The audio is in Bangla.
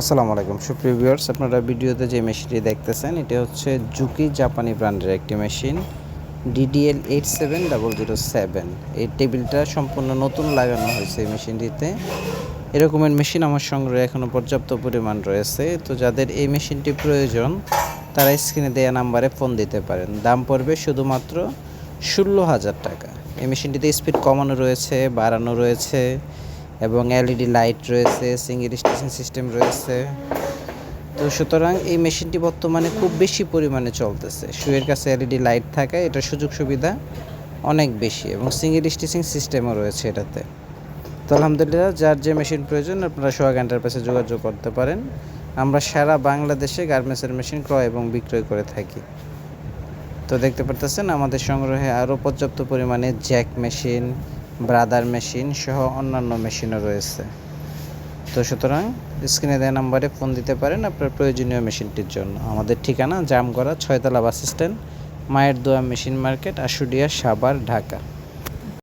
আসসালামু আলাইকুম। সুপ্রিয় ভিউয়ার্স, আপনারা ভিডিওতে যে মেশিনটি দেখতেছেন, এটা হচ্ছে জুকি জাপানি ব্র্যান্ডের একটি machine DDL eight seven double zero seven এই টেবিলটা সম্পূর্ণ নতুন লাগানো হয়েছে এই মেশিনটিতে। এরকমের মেশিন আমার সংগ্রহে এখনও পর্যাপ্ত পরিমাণ রয়েছে। তো যাদের এই মেশিনটি প্রয়োজন, তারা স্ক্রিনে দেওয়া নাম্বারে ফোন দিতে পারেন। দাম পড়বে শুধুমাত্র ষোলো হাজার টাকা। এই মেশিনটিতে স্পিড কমানো রয়েছে, বাড়ানো রয়েছে। এবং এলইডি লাইট রয়েছে সিঙ্গেল স্টেশন সিস্টেম রয়েছে। তো সুতরাং এই মেশিনটি বর্তমানে খুব বেশি পরিমাণে চলতেছে। শুয়ের কাছে এলইডি লাইট থাকায় এটার সুযোগ সুবিধা অনেক বেশি এবং সিঙ্গেল স্টিচিং সিস্টেমও রয়েছে এটাতে। তো আলহামদুলিল্লাহ, যার যে মেশিন প্রয়োজন, আপনারা সোহাগ এন্টারপ্রাইসে যোগাযোগ করতে পারেন। আমরা সারা বাংলাদেশে গার্মেন্টসের মেশিন ক্রয় এবং বিক্রয় করে থাকি। তো দেখতে পারতেছেন, আমাদের সংগ্রহে আরও পর্যাপ্ত পরিমাণে জ্যাক মেশিন ব্রাদার মেশিন সহ অন্যান্য মেশিনও রয়েছে। তো সুতরাং স্ক্রিনে দেওয়া নাম্বারে ফোন দিতে পারেন আপনার প্রয়োজনীয় মেশিনটির জন্য। আমাদের ঠিকানা জামগড়া, ছয়তলা বাস স্ট্যান্ড, মায়ের দোয়া মেশিন মার্কেট আশুলিয়া সাবার ঢাকা।